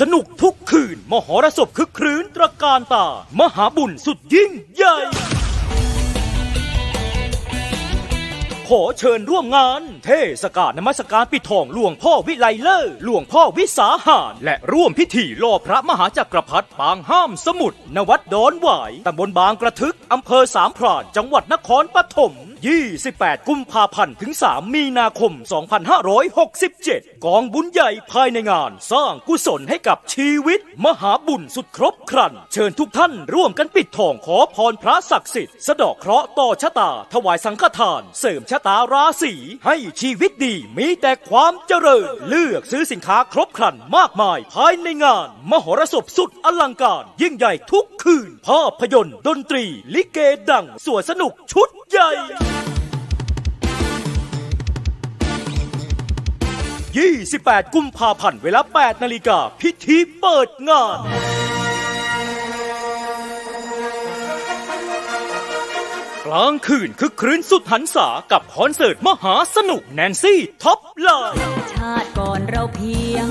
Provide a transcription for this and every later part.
สนุกทุกคืน มหรสพคึกครื้นตระการตา มหาบุญสุดยิ่งใหญ่ ขอเชิญร่วมงาน เทศกาลนมัสการปิดทองหลวงพ่อวิไลเลอร์หลวงพ่อวิสาหารและร่วมพิธีหล่อพระมหาจักรพรรดิปางห้ามสมุทรนวัดดอนหวายตำบลบางกระทึกอำเภอสามพรานจังหวัดนครปฐม28 กุมภาพันธ์ถึง 3 มีนาคม 2567 กองบุญใหญ่ภายในงาน สร้างกุศลให้กับชีวิต มหาบุญสุดครบครัน เชิญทุกท่านร่วมกันปิดทองขอพรพระศักดิ์สิทธิ์สะดอกเคราะห์ต่อชะตา ถวายสังฆทาน เสริมชะตาราศีให้ชีวิตดีมีแต่ความเจริญ เลือกซื้อสินค้าครบครันมากมายภายในงาน มหรสพสุดอลังการ ยิ่งใหญ่ทุกคืนภาพยนตร์ดนตรี ลิเกดังสวนสนุกชุดใหญ่ 28 กุมภาพันธ์เวลา 8 นาฬิกาพิธีเปิดงานกลางคืนคึกครื้นสุดหันษากับคอนเสิร์ตมหาสนุกแนนซี่ท็อปไลน์ชาติก่อนเราเพียง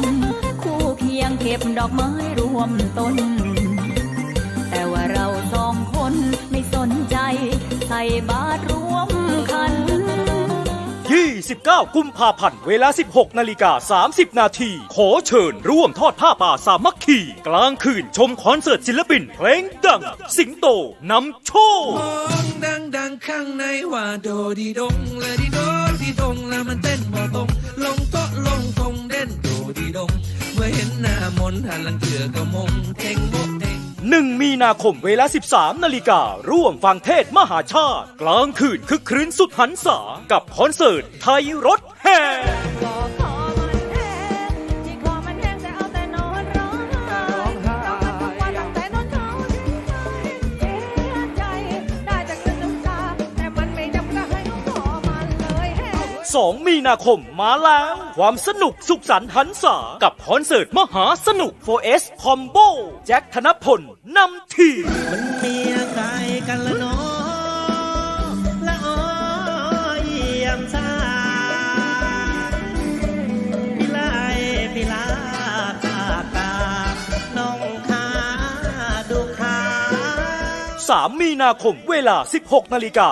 คู่เคียงเก็บดอกไม้รวมต้น 29กุมภาพันธ์ เวลา 16 นาฬิกา 30 นาที ขอเชิญร่วมทอดผ้าป่าสามัคคี กลางคืนชมคอนเสิร์ตศิลปินเพลงดัง สิงโตนำโชคมองดังดังข้างในว่าโดดีดงและดีโดดีดงแล้วมันเต้นบ่ตรงลงโต๊ะลงทงเด่นโดดีดง เมื่อเห็นหน้ามนหันหลังเถื่อก็มงเทงโบเทง 1 มีนาคมเวลา 13 นาฬิการ่วมฟังเทศมหาชาติ กลางคืนคึกครื้นสุดหันษากับคอนเสิร์ตไทยรถแห่ 12 มีนาคมมาแล้ว ความสนุกสุขสันต์หันษากับคอนเสิร์ตมหาสนุก 4S Combo แจ็คธนพลนำทีมมันมีอะไรกันละน้อ 3 มีนาคม เวลา 16นาฬิกา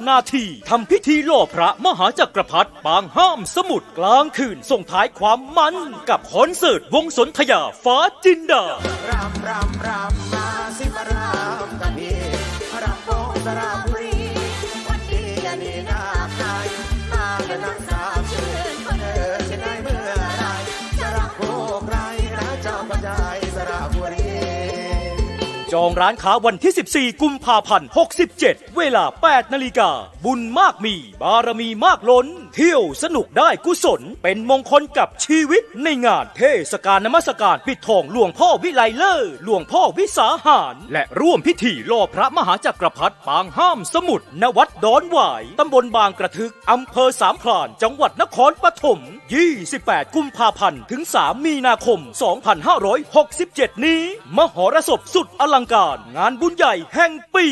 49 นาทีทำพิธีหล่อพระมหาจักรพรรดิปางห้ามสมุทรกลางคืน ส่งท้ายความมันกับคอนเสิร์ตวงสนธยาฟ้าจินดารำรำรำมาสิมารำกันดีรำโปสระบุรี จองร้านค้าวันที่ 14 กุมภาพันธ์ 67 เวลา 8 นาฬิกา บุญมากมี บารมีมากล้น เที่ยวสนุกได้กุศล เป็นมงคลกับชีวิตในงานเทศกาลนมัสการปิดทองหลวงพ่อวิไลเลอร์หลวงพ่อวิสาหาร และร่วมพิธีล่อพระมหาจักรพรรดิปางห้ามสมุทรณวัดดอนหวาย ตำบลบางกระทึก อำเภอสามพรานจังหวัดนครปฐม 28 กุมภาพันธ์ ถึง 3 มีนาคม 2567 นี้ มหรสพสุดอลังการงานบุญใหญ่แห่งปี